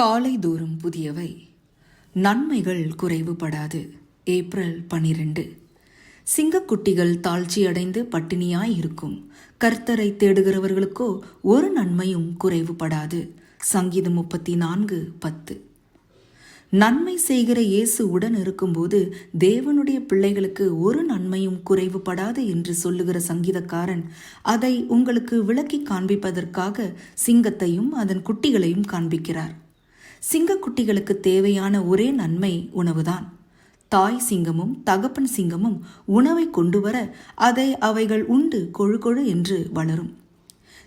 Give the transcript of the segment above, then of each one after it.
காலை தோறும் புதியவை. நன்மைகள் குறைவுபடாது. ஏப்ரல் பனிரெண்டு. சிங்கக்குட்டிகள் தாழ்ச்சியடைந்து பட்டினியாய் இருக்கும். கர்த்தரை தேடுகிறவர்களுக்கோ ஒரு நன்மையும் குறைவுபடாது. சங்கீதம் முப்பத்தி நான்கு பத்து. நன்மை செய்கிற இயேசு உடன் இருக்கும்போது தேவனுடைய பிள்ளைகளுக்கு ஒரு நன்மையும் குறைவுபடாது என்று சொல்லுகிற சங்கீதக்காரன் அதை உங்களுக்கு விளக்கி காண்பிப்பதற்காக சிங்கத்தையும் அதன் குட்டிகளையும் காண்பிக்கிறார். சிங்கக்குட்டிகளுக்கு தேவையான ஒரே நன்மை உணவுதான். தாய் சிங்கமும் தகப்பன் சிங்கமும் உணவை கொண்டு வர அதை அவைகள் உண்டு கொழு கொழு என்று வளரும்.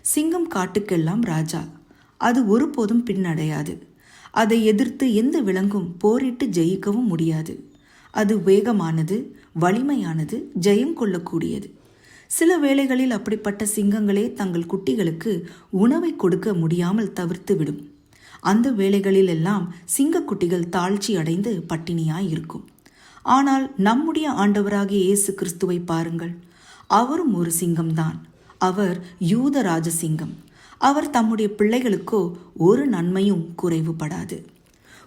சிங்கம் காட்டுக்கெல்லாம் ராஜா. அது ஒருபோதும் பின்னடையாது. அதை எதிர்த்து எந்த விலங்கும் போரிட்டு ஜெயிக்கவும் முடியாது. அது வேகமானது வலிமையானது ஜெயம் கொள்ளக்கூடியது. சில வேளைகளில் அப்படிப்பட்ட சிங்கங்களே தங்கள் குட்டிகளுக்கு உணவை கொடுக்க முடியாமல் தவிர்த்து விடும் அந்த வேளைகளில் எல்லாம் சிங்கக்குட்டிகள் தாழ்ச்சி அடைந்து பட்டினியாய் இருக்கும் ஆனால் நம்முடைய ஆண்டவராகிய இயேசு கிறிஸ்துவை பாருங்கள். அவரும் ஒரு சிங்கம்தான். அவர் யூத ராஜசிங்கம் அவர் தம்முடைய பிள்ளைகளுக்கோ ஒரு நன்மையும் குறைவுபடாது.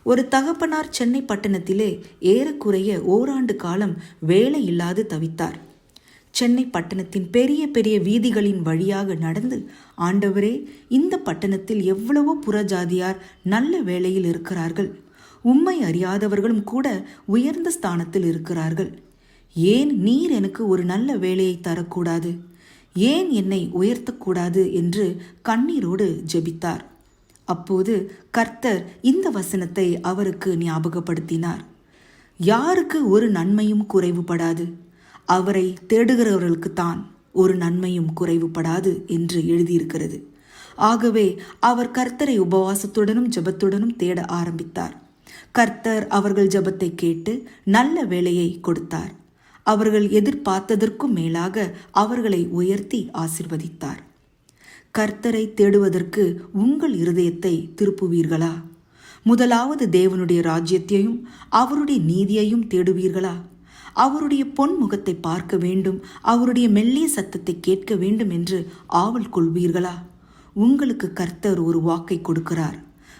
ஒரு தகப்பனார் சென்னை பட்டணத்திலே ஏறக்குறைய ஓராண்டு காலம் வேலை இல்லாது தவித்தார். சென்னை பட்டணத்தின் பெரிய பெரிய வீதிகளின் வழியாக நடந்து ஆண்டவரே இந்த பட்டணத்தில் எவ்வளவோ புறஜாதியார் நல்ல வேலையில் இருக்கிறார்கள். உம்மை அறியாதவர்களும் கூட உயர்ந்த ஸ்தானத்தில் இருக்கிறார்கள். ஏன் நீர் எனக்கு ஒரு நல்ல வேலையை தரக்கூடாது? ஏன் என்னை உயர்த்தக்கூடாது என்று கண்ணீரோடு ஜெபித்தார். அப்போது கர்த்தர் இந்த வசனத்தை அவருக்கு ஞாபகப்படுத்தினார். யாருக்கு ஒரு நன்மையும் குறைவுபடாது. அவரை தேடுகிறவர்களுக்குத்தான் ஒரு நன்மையும் குறைவுபடாது என்று எழுதியிருக்கிறது. ஆகவே அவர் கர்த்தரை உபவாசத்துடனும் ஜபத்துடனும் தேட ஆரம்பித்தார். கர்த்தர் அவர்கள் ஜபத்தை கேட்டு நல்ல வேலையை கொடுத்தார். அவர்கள் எதிர்பார்த்ததற்கும் மேலாக அவர்களை உயர்த்தி ஆசிர்வதித்தார். கர்த்தரை தேடுவதற்கு உங்கள் இருதயத்தை திருப்புவீர்களா? முதலாவது தேவனுடைய ராஜ்யத்தையும் அவருடைய நீதியையும் தேடுவீர்களா? அவருடைய பொன் முகத்தை பார்க்க வேண்டும் அவருடைய மெல்லிய சத்தத்தை கேட்க வேண்டும் என்று ஆவல் கொள்வீர்களா? உங்களுக்கு கர்த்தர் ஒரு வாக்கை கொடுக்கிறார்.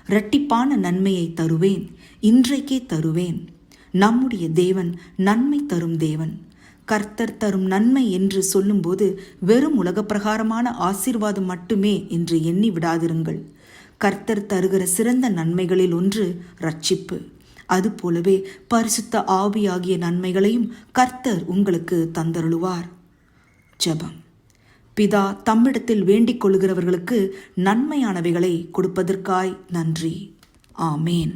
இரட்டிப்பான நன்மையை தருவேன் இன்றைக்கே தருவேன். நம்முடைய தேவன் நன்மை தரும் தேவன். கர்த்தர் தரும் நன்மை என்று சொல்லும்போது வெறும் உலகப்பிரகாரமான ஆசீர்வாதம் மட்டுமே என்று எண்ணி விடாதிருங்கள். கர்த்தர் தருகிற சிறந்த நன்மைகளில் ஒன்று ரட்சிப்பு. அதுபோலவே பரிசுத்த ஆவியாகிய நன்மைகளையும் கர்த்தர் உங்களுக்கு தந்தருளுவார். ஜபம். பிதா தம்மிடத்தில் வேண்டிக் கொள்கிறவர்களுக்கு நன்மையானவைகளை கொடுப்பதற்காய் நன்றி. ஆமேன்.